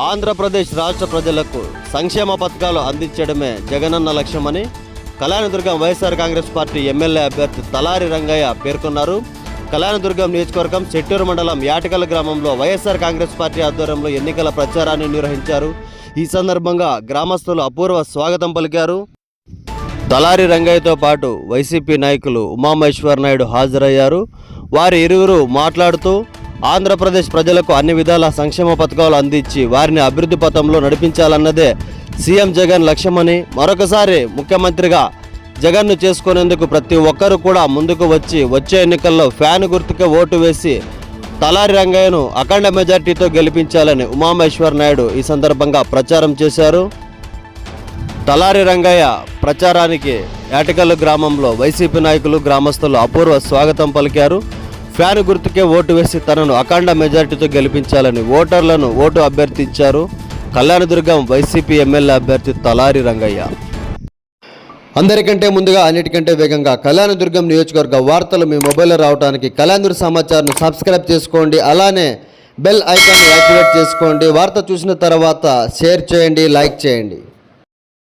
ఆంధ్రప్రదేశ్ రాష్ట్ర ప్రజలకు సంక్షేమ పథకాలు అందించడమే జగనన్న లక్ష్యమని Kalyandurg YSR Congress party MLA అభ్యర్థి తలారి రంగయ్య పేర్కొన్నారు. కళ్యాణదుర్గం నియోజకవర్గం చెట్టూరు మండలం యాటకల్ గ్రామంలో వైఎస్ఆర్ కాంగ్రెస్ పార్టీ ఆధ్వర్యంలో ఎన్నికల ప్రచారాన్ని నిర్వహించారు. ఈ సందర్భంగా గ్రామస్తులు అపూర్వ స్వాగతం పలికారు. తలారి రంగయ్యతో పాటు వైసీపీ నాయకులు ఉమామహేశ్వర్ నాయుడు హాజరయ్యారు. వారి ఇరువురు మాట్లాడుతూ ఆంధ్రప్రదేశ్ ప్రజలకు అన్ని విధాల సంక్షేమ పథకాలు అందించి వారిని అభివృద్ధి పథంలో నడిపించాలన్నదే సీఎం జగన్ లక్ష్యమని మరొకసారి ముఖ్యమంత్రిగా జగన్ను చేసుకునేందుకు ప్రతి ఒక్కరూ కూడా ముందుకు వచ్చి వచ్చే ఎన్నికల్లో ఫ్యాన్ గుర్తుకే ఓటు వేసి తలారి రంగయ్యను అఖండ మెజార్టీతో గెలిపించాలని ఉమామేశ్వర్ నాయుడు ఈ సందర్భంగా ప్రచారం చేశారు. తలారి రంగయ్య ప్రచారానికి ఏటకల్లు గ్రామంలో వైసీపీ నాయకులు గ్రామస్తులు అపూర్వ స్వాగతం పలికారు. ఫ్యాన్ గుర్తుకే ఓటు వేసి తనను అఖండ మెజార్టీతో గెలిపించాలని ఓటర్లను ఓటు అభ్యర్థించారు కళ్యాణదుర్గం వైసీపీ ఎమ్మెల్యే అభ్యర్థి తలారి రంగయ్య. అందరికంటే ముందుగా అన్నిటికంటే వేగంగా కళ్యాణదుర్గం నియోజకవర్గ వార్తలు మీ మొబైల్లో రావడానికి కళ్యాణదుర్గ సమాచారం సబ్స్క్రైబ్ చేసుకోండి అలానే బెల్ ఐకాన్ యాక్టివేట్ చేసుకోండి వార్త చూసిన తర్వాత షేర్ చేయండి లైక్ చేయండి.